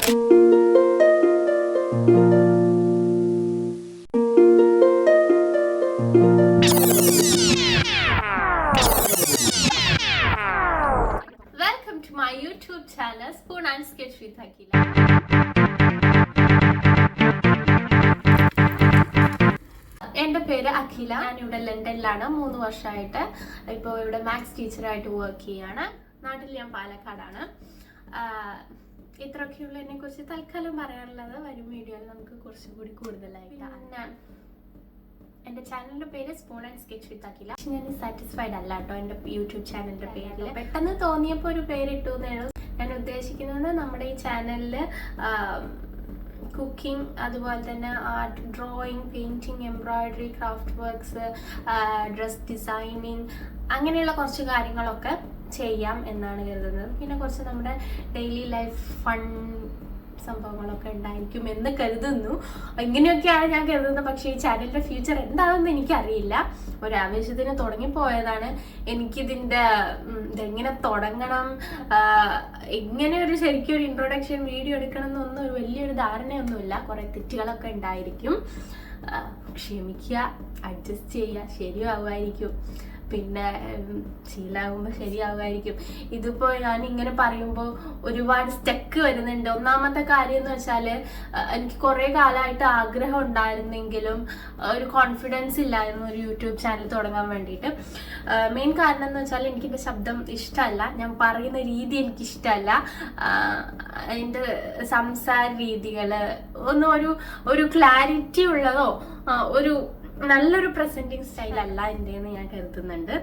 Welcome to my YouTube channel, Spoon and Sketch with അഖില എന്റെ പേര് അഖില. ഞാനിവിടെ ലണ്ടനിലാണ്. മൂന്ന് വർഷമായിട്ട് ഇപ്പോൾ ഇവിടെ മാത്സ് ടീച്ചറായിട്ട് വർക്ക് ചെയ്യാണ്. നാട്ടിൽ ഞാൻ പാലക്കാടാണ്. ആഹ് ഇത്രയൊക്കെയുള്ള എന്നെ കുറിച്ച് തൽക്കാലം പറയാനുള്ളത് വരും വീഡിയോയിൽ നമുക്ക് കുറച്ചും കൂടി കൂടുതലായിട്ട്. ഞാൻ എന്റെ ചാനലിന്റെ പേര് spoon and sketch with Akhila ഞാൻ സാറ്റിസ്ഫൈഡ് അല്ല കേട്ടോ എന്റെ യൂട്യൂബ് ചാനലിന്റെ പേരിൽ പെട്ടെന്ന് തോന്നിയപ്പോൾ ഒരു പേര് ഇട്ടു എന്നേ ഞാൻ ഉദ്ദേശിക്കുന്നത് നമ്മുടെ ഈ ചാനലിൽ കുക്കിംഗ് അതുപോലെ തന്നെ art drawing painting embroidery craft works dress designing അങ്ങനെയുള്ള കുറച്ച് കാര്യങ്ങളൊക്കെ ചെയ്യാം എന്നാണ് കരുതുന്നത്. പിന്നെ കുറച്ച് നമ്മുടെ ഡെയിലി ലൈഫ് ഫൺ സംഭവങ്ങളൊക്കെ ഉണ്ടായിരിക്കും എന്ന് കരുതുന്നു. ഇങ്ങനെയൊക്കെയാണ് ഞാൻ കരുതുന്നത്. പക്ഷേ ഈ ചാനലിന്റെ ഫ്യൂച്ചർ എന്താണെന്ന് എനിക്കറിയില്ല. ഒരു ആവേശത്തിന് തുടങ്ങിപ്പോയതാണ്. എനിക്കിതിന്റെ ഉം, ഇതെങ്ങനെ തുടങ്ങണം? എങ്ങനെ ഒരു ശരിക്കും ഒരു ഇൻട്രൊഡക്ഷൻ വീഡിയോ എടുക്കണം എന്നൊന്നും ഒരു വലിയൊരു ധാരണയൊന്നുമില്ല. കുറെ തെറ്റുകളൊക്കെ ഉണ്ടായിരിക്കും. ക്ഷമിക്കുക അഡ്ജസ്റ്റ് ചെയ്യുക ശരിയാവുമായിരിക്കും. പിന്നെ ശീലാകുമ്പോ ശരിയാവുമായിരിക്കും. ഇതിപ്പോ ഞാൻ ഇങ്ങനെ പറയുമ്പോൾ ഒരുപാട് സ്റ്റെക്ക് വരുന്നുണ്ട്. ഒന്നാമത്തെ കാര്യം എന്ന് വെച്ചാൽ എനിക്ക് കുറേ കാലമായിട്ട് ആഗ്രഹം ഉണ്ടായിരുന്നെങ്കിലും ഒരു കോൺഫിഡൻസ് ഇല്ലായിരുന്നു ഒരു യൂട്യൂബ് ചാനൽ തുടങ്ങാൻ വേണ്ടിയിട്ട്. മെയിൻ കാരണം എന്ന് വെച്ചാൽ എനിക്ക് എന്റെ ശബ്ദം ഇഷ്ടമല്ല ഞാൻ പറയുന്ന രീതി എനിക്ക് ഇഷ്ടമല്ല എന്റെ സംസാര രീതികൾ ഒന്നും ഒരു ഒരു ക്ലാരിറ്റി ഉള്ളതോ ഒരു നല്ലൊരു പ്രസന്റിങ് സ്റ്റൈൽ അല്ല എന്റെ ഞാൻ കരുതുന്നുണ്ട്.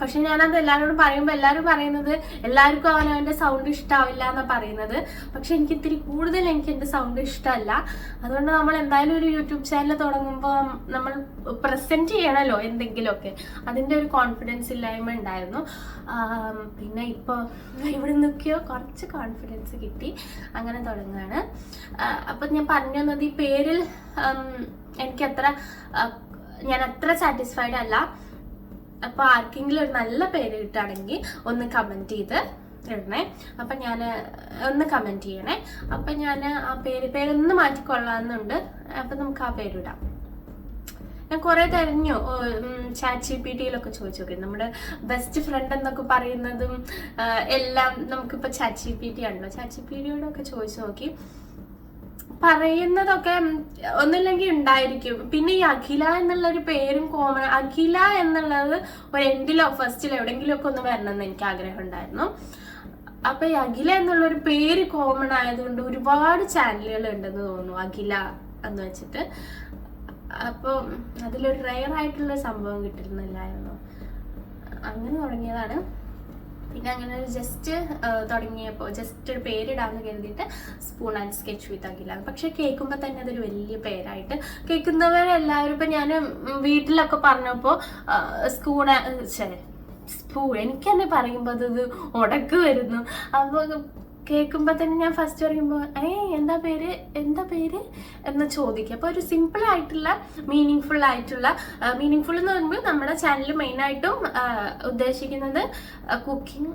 പക്ഷെ ഞാനത് എല്ലാവരോടും പറയുമ്പോൾ എല്ലാവരും പറയുന്നത് എല്ലാവർക്കും അവനവന്റെ സൗണ്ട് ഇഷ്ടാവില്ല എന്നാണ് പറയുന്നത്. പക്ഷെ എനിക്ക് ഇത്തിരി കൂടുതൽ എനിക്ക് എന്റെ സൗണ്ട് ഇഷ്ടമല്ല അതുകൊണ്ട് നമ്മൾ എന്തായാലും ഒരു യൂട്യൂബ് ചാനൽ തുടങ്ങുമ്പോൾ നമ്മൾ പ്രസന്റ് ചെയ്യണമല്ലോ എന്തെങ്കിലുമൊക്കെ. അതിന്റെ ഒരു കോൺഫിഡൻസ് ഇല്ലായ്മ ഉണ്ടായിരുന്നു. പിന്നെ ഇപ്പോൾ ഇവിടെ നിന്നൊക്കെയോ കുറച്ച് കോൺഫിഡൻസ് കിട്ടി. അങ്ങനെ തുടങ്ങുകയാണ്. അപ്പം ഞാൻ പറഞ്ഞു തന്നത് ഈ പേരിൽ എനിക്ക് അത്ര ഞാൻ അത്ര സാറ്റിസ്ഫൈഡ് അല്ല. അപ്പൊ ആർക്കെങ്കിലും ഒരു നല്ല പേര് കിട്ടുകയാണെങ്കിൽ ഒന്ന് കമന്റ് ചെയ്ത് ഇടണേ. അപ്പൊ ഞാൻ ഒന്ന് കമന്റ് ചെയ്യണേ. അപ്പൊ ഞാൻ ആ പേര് പേരൊന്ന് മാറ്റിക്കൊള്ളാമെന്നുണ്ട്. അപ്പൊ നമുക്ക് ആ പേരിടാം ഞാൻ കുറെ തെരഞ്ഞു ചാറ്റ് ജി പി ടിയിലൊക്കെ ചോദിച്ചു നോക്കി. നമ്മുടെ ബെസ്റ്റ് ഫ്രണ്ട് എന്നൊക്കെ പറയുന്നതും എല്ലാം നമുക്കിപ്പോൾ ചാറ്റ് ജി പി ടി ആണല്ലോ. ചാറ്റ് ജി പി ടിയോടൊക്കെ ചോദിച്ചു നോക്കി. പറയുന്നതൊക്കെ ഒന്നില്ലെങ്കിൽ ഉണ്ടായിരിക്കും. പിന്നെ ഈ അഖില എന്നുള്ള ഒരു പേരും കോമൺ അഖില എന്നുള്ളത് ഒരു എൻഡിലോ ഫസ്റ്റിലോ എവിടെയെങ്കിലും ഒക്കെ ഒന്ന് വരണം എന്ന് എനിക്ക് ആഗ്രഹം ഉണ്ടായിരുന്നു അപ്പൊ ഈ അഖില എന്നുള്ള ഒരു പേര് കോമൺ ആയതുകൊണ്ട് ഒരുപാട് ചാനലുകൾ ഉണ്ടെന്ന് തോന്നുന്നു അഖില എന്ന് വെച്ചിട്ട്. അപ്പോൾ അതിലൊരു റയർ ആയിട്ടുള്ള സംഭവം കിട്ടുന്നില്ലായിരുന്നു അങ്ങനെ തുടങ്ങിയതാണ്. പിന്നെ അങ്ങനെ ഒരു ജസ്റ്റ് തുടങ്ങിയപ്പോൾ ജസ്റ്റ് ഒരു പേരിടാന്ന് കരുതിയിട്ട് spoon and sketch with Akhila പക്ഷെ കേൾക്കുമ്പോൾ തന്നെ അതൊരു വലിയ പേരായിട്ട് കേൾക്കുന്നവരെല്ലാവരും ഇപ്പം ഞാൻ വീട്ടിലൊക്കെ പറഞ്ഞപ്പോൾ സ്കൂൺ സ്പൂ എനിക്ക് തന്നെ പറയുമ്പോൾ അത് ഉടക്ക് വരുന്നു. അപ്പോൾ കേൾക്കുമ്പോൾ തന്നെ ഞാൻ ഫസ്റ്റ് പറയുമ്പോൾ ഏ എന്താ പേര്? എന്താ പേര്? എന്ന് ചോദിക്കുക അപ്പോൾ ഒരു സിമ്പിൾ ആയിട്ടുള്ള മീനിങ് ഫുൾ ആയിട്ടുള്ള മീനിങ് ഫുൾ എന്ന് പറയുമ്പോൾ നമ്മുടെ ചാനൽ മെയിനായിട്ടും ഉദ്ദേശിക്കുന്നത് കുക്കിംഗ്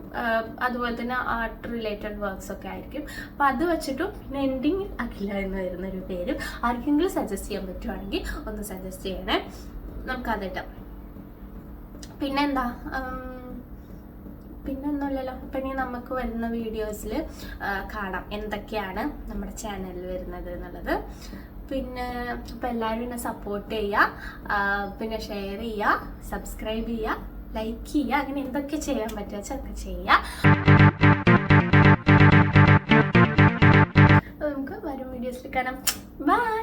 അതുപോലെ തന്നെ ആർട്ട് റിലേറ്റഡ് വർക്ക്സ് ഒക്കെ ആയിരിക്കും. അപ്പോൾ അത് വെച്ചിട്ടും പിന്നെ എൻഡിങ് അഖില എന്ന് വരുന്ന ഒരു പേര് ആർക്കെങ്കിലും സജസ്റ്റ് ചെയ്യാൻ പറ്റുവാണെങ്കിൽ ഒന്ന് സജസ്റ്റ് ചെയ്യണേ. നമുക്കതിട്ടാം പിന്നെന്താ പിന്നൊന്നുമില്ലല്ലോ. അപ്പം ഇനി നമുക്ക് വരുന്ന വീഡിയോസിൽ കാണാം എന്തൊക്കെയാണ് നമ്മുടെ ചാനലിൽ വരുന്നത് എന്നുള്ളത്. പിന്നെ അപ്പം എല്ലാവരും എന്നെ സപ്പോർട്ട് ചെയ്യുക പിന്നെ ഷെയർ ചെയ്യുക സബ്സ്ക്രൈബ് ചെയ്യുക ലൈക്ക് ചെയ്യുക അങ്ങനെ എന്തൊക്കെ ചെയ്യാൻ പറ്റുക ഒക്കെ ചെയ്യുക. നമുക്ക് വരും വീഡിയോസിൽ കാണാം. ബൈ